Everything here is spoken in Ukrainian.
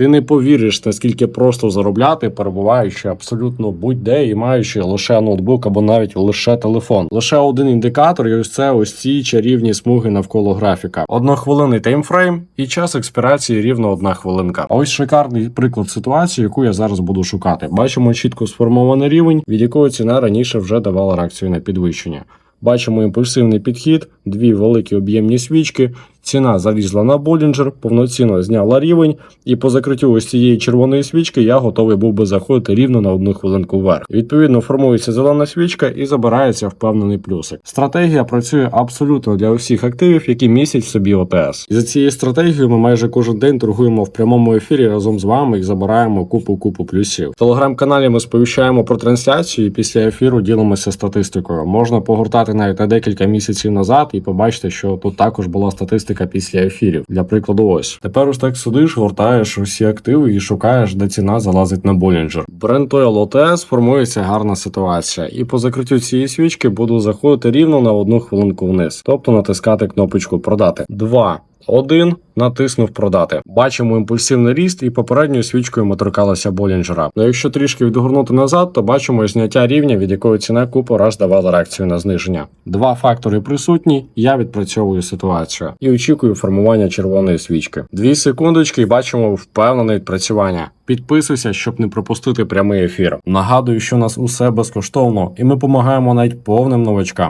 Ти не повіриш, наскільки просто заробляти, перебуваючи абсолютно будь-де і маючи лише ноутбук або навіть лише телефон. Лише один індикатор, і ось це ось ці чарівні смуги навколо графіка. Однохвилинний таймфрейм і час експірації рівно одна хвилинка. А ось шикарний приклад ситуації, яку я зараз буду шукати. Бачимо чітко сформований рівень, від якого ціна раніше вже давала реакцію на підвищення. Бачимо імпульсивний підхід, дві великі об'ємні свічки. Ціна залізла на Болінджер, повноцінно зняла рівень, і по закриттю ось цієї червоної свічки я готовий був би заходити рівно на одну хвилинку вверх. Відповідно, формується зелена свічка і забирається впевнений плюсик. Стратегія працює абсолютно для усіх активів, які містять в собі ОТС. І за цією стратегією ми майже кожен день торгуємо в прямому ефірі разом з вами і забираємо купу купу плюсів. В телеграм-каналі ми сповіщаємо про трансляцію і після ефіру ділимося статистикою. Можна погортати навіть на декілька місяців назад і побачити, що тут також була статистика після ефірів. Для прикладу, ось тепер ось так сидиш, гортаєш усі активи і шукаєш, де ціна залазить на Болінджер. Бренд Oil OTS гарна ситуація, і по закриттю цієї свічки буду заходити рівно на одну хвилинку вниз, тобто натискати кнопочку продати. Два. Один натиснув продати. Бачимо імпульсивний ріст, і попередньою свічкою ми торкалися Болінджера. Ну якщо трішки відгорнути назад, то бачимо зняття рівня, від якої ціна купу раз давала реакцію на зниження. Два фактори присутні. Я відпрацьовую ситуацію і очікую формування червоної свічки. Дві секундочки, і бачимо впевнене відпрацювання. Підписуйся, щоб не пропустити прямий ефір. Нагадую, що у нас усе безкоштовно, і ми допомагаємо навіть повним новачкам.